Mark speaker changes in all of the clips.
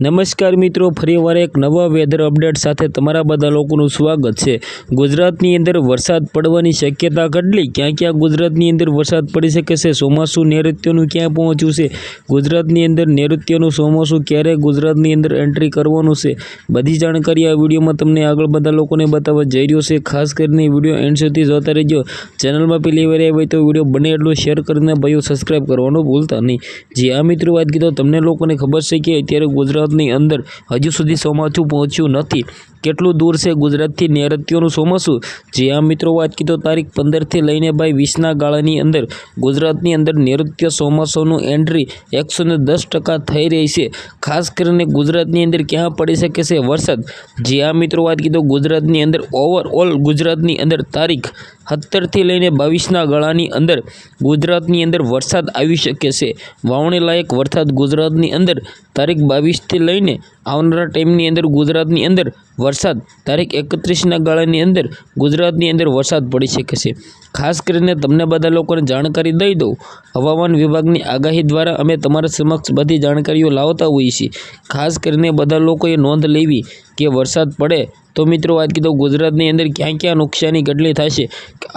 Speaker 1: નમસ્કાર મિત્રો ફરીવાર એક નવા વેધર અપડેટ સાથે તમારા બધા લોકોનું સ્વાગત છે. ગુજરાતની અંદર વરસાદ પડવાની શક્યતા કેટલી? ક્યાં ક્યાં ગુજરાતની અંદર વરસાદ પડી શકે છે? ચોમાસું નૈઋત્યનું ક્યાં પહોંચ્યું છે? ગુજરાતની અંદર નૈઋત્યનું ચોમાસું ક્યારે ગુજરાતની અંદર એન્ટ્રી કરવાનું છે? બધી જાણકારી આ વિડીયોમાં તમને આગળ બધા લોકોને બતાવવા જઈ રહ્યો છે. ખાસ કરીને વીડિયો એન્ડ સુધી જોતા રહેજો. ચેનલમાં પહેલી વાર આવી તો વીડિયો બને એટલો શેર કરીને ભાઈઓ સબસ્ક્રાઈબ કરવાનું ભૂલતા નહીં. જે આ મિત્રો, વાત કીધો તમને લોકોને ખબર છે કે અત્યારે ગુજરાતની અંદર હજુ સુધી ચોમાસું પહોંચ્યું નથી. કેટલું દૂર છે ગુજરાતથી નૈઋત્યનું ચોમાસું જે આ મિત્રો વાત કીધો તારીખ પંદરથી લઈને ભાઈ વીસના ગાળાની અંદર ગુજરાતની અંદર નૈઋત્ય ચોમાસાનું એન્ટ્રી એકસો દસ ટકા થઈ રહી છે. ખાસ કરીને ગુજરાતની અંદર ક્યાં પડી શકે છે વરસાદ? જે આ મિત્રો વાત કીધો ગુજરાતની અંદર ઓવરઓલ ગુજરાતની અંદર તારીખ સત્તરથી લઈને બાવીસના ગાળાની અંદર ગુજરાતની અંદર વરસાદ આવી શકે છે. વાવણી લાયક વરસાદ ગુજરાતની અંદર તારીખ બાવીસથી લઈને આવનારા ટાઈમની અંદર, ગુજરાતની અંદર વરસાદ, તારીખ એકત્રીસના ગાળાની અંદર ગુજરાતની અંદર વરસાદ પડી શકે છે. ખાસ કરીને તમને બધા લોકોને જાણકારી દઈ દઉં હવામાન વિભાગની આગાહી દ્વારા અમે તમારા સમક્ષ બધી જાણકારીઓ લાવતા હોઈએ છીએ. ખાસ કરીને બધા લોકોએ નોંધ લેવી કે વરસાદ પડે તો મિત્રો વાત કીધો ગુજરાતની અંદર ક્યાં ક્યાં નુકસાની કેટલી થશે.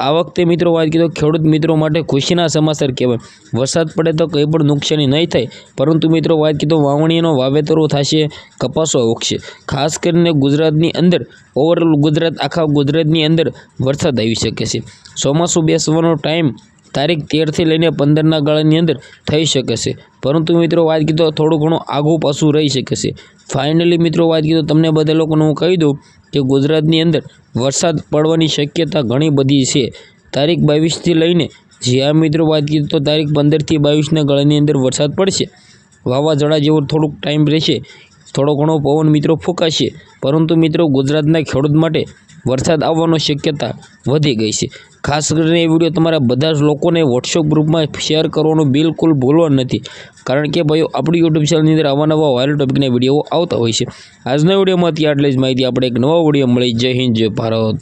Speaker 1: આ વખતે મિત્રો વાત કીધો ખેડૂત મિત્રો માટે ખુશીના સમાચાર કહેવાય. વરસાદ પડે તો કંઈ પણ નુકસાની નહીં થાય, પરંતુ મિત્રો વાત કીધો વાવણીનો વાવેતરો થશે, કપાસો ઉગશે ખાસ કરીને ગુજરાતની અંદર ઓવરઓલ ગુજરાત, આખા ગુજરાતની અંદર વરસાદ આવી શકે છે. ચોમાસું બેસવાનો ટાઈમ તારીખ તેરથી લઈને પંદરના ગાળાની અંદર થઈ શકે છે. પરંતુ મિત્રો, વાત કીધો થોડું ઘણું આઘું પાછું રહી શકે છે. ફાઇનલી મિત્રો, વાત કીધો તમને બધા લોકોને હું કહી દઉં કે ગુજરાતની અંદર વરસાદ પડવાની શક્યતા ઘણી બધી છે. તારીખ બાવીસથી લઈને જ્યાં મિત્રો વાત કીધું તો તારીખ પંદરથી બાવીસના ગાળાની અંદર વરસાદ પડશે. વાવાઝોડા જેવો થોડુંક ટાઈમ રહેશે. થોડો ઘણો પવન મિત્રો ફૂંકાશે, પરંતુ મિત્રો ગુજરાતના ખેડૂત માટે વરસાદ આવવાનો શક્યતા વધી ગઈ છે. ખાસ કરીને એ વીડિયો તમારા બધા જ લોકોને વોટ્સઅપ ગ્રુપમાં શેર કરવાનું બિલકુલ ભૂલવા નથી, કારણ કે ભાઈઓ, આપણી યુટ્યુબ ચેનલની અંદર આવા નવા વાયરલ ટોપિકના વીડિયો આવતા હોય છે. આજના વિડીયોમાંથી આટલી જ માહિતી, આપણે એક નવા વીડિયો મળી. જય હિન્દ, જય ભારત.